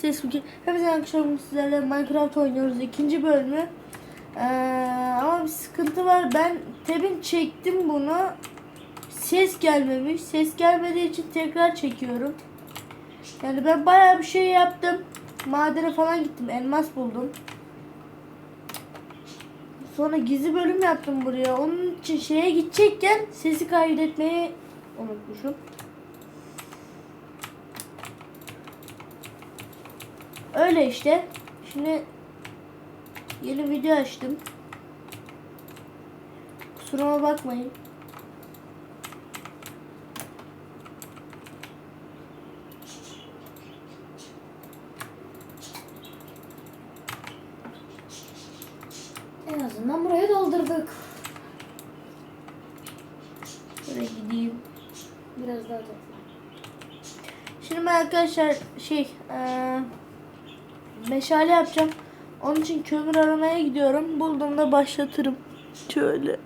ses Hepinize arkadaşlar bugün sizlerle Minecraft oynuyoruz ikinci bölümü. Ee, ama bir sıkıntı var. Ben tebin çektim bunu. Ses gelmemiş. Ses gelmediği için tekrar çekiyorum. Yani ben bayağı bir şey yaptım. Madene falan gittim. Elmas buldum. Sonra gizli bölüm yaptım buraya. Onun için şeye gidecekken sesi kaydetmeyi unutmuşum. Öyle işte. Şimdi yeni video açtım. Kusuruma bakmayın. En azından burayı doldurduk. Buraya gideyim. Biraz daha topla. Şimdi ben arkadaşlar şey eee meşale yapacağım. Onun için kömür aramaya gidiyorum. Bulduğumda başlatırım. Şöyle.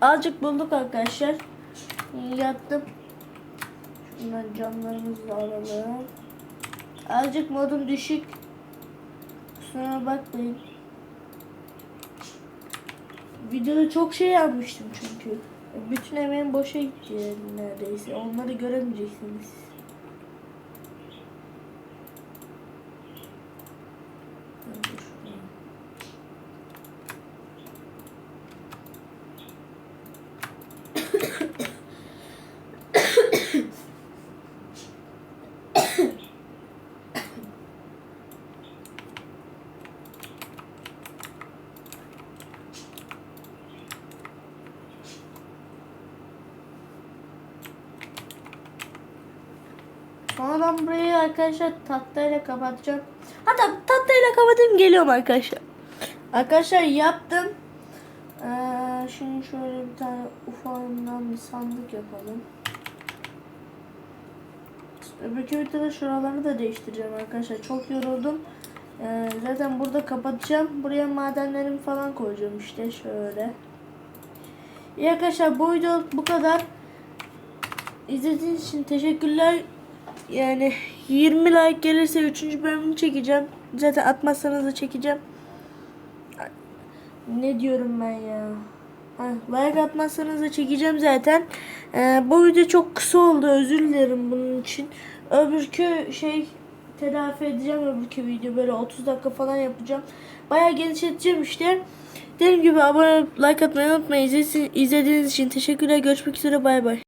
Azıcık bulduk arkadaşlar. Yattım. Şundan camlarımızı da alalım. Azıcık modum düşük. Kusura bakmayın. Videoda çok şey yapmıştım çünkü. Bütün emeğim boşa gitti neredeyse. Onları göremeyeceksiniz. Sonra ben burayı arkadaşlar tahtayla kapatacağım. Hatta tahtayla kapatayım geliyorum arkadaşlar. Arkadaşlar yaptım. Ee, şimdi şöyle bir tane ufağından bir sandık yapalım. Öbürkü videoda şuraları da değiştireceğim arkadaşlar. Çok yoruldum. Ee, zaten burada kapatacağım. Buraya madenlerimi falan koyacağım işte şöyle. İyi arkadaşlar bu video bu kadar. İzlediğiniz için teşekkürler. Yani 20 like gelirse 3. bölümünü çekeceğim. Zaten atmazsanız da çekeceğim. Ne diyorum ben ya? Like atmazsanız da çekeceğim zaten. Ee, bu video çok kısa oldu. Özür dilerim bunun için. Öbürkü şey telafi edeceğim öbürkü video. Böyle 30 dakika falan yapacağım. Bayağı genişleteceğim işte. Dediğim gibi abone like atmayı unutmayın. İzlediğiniz için teşekkürler. Görüşmek üzere. Bay bay.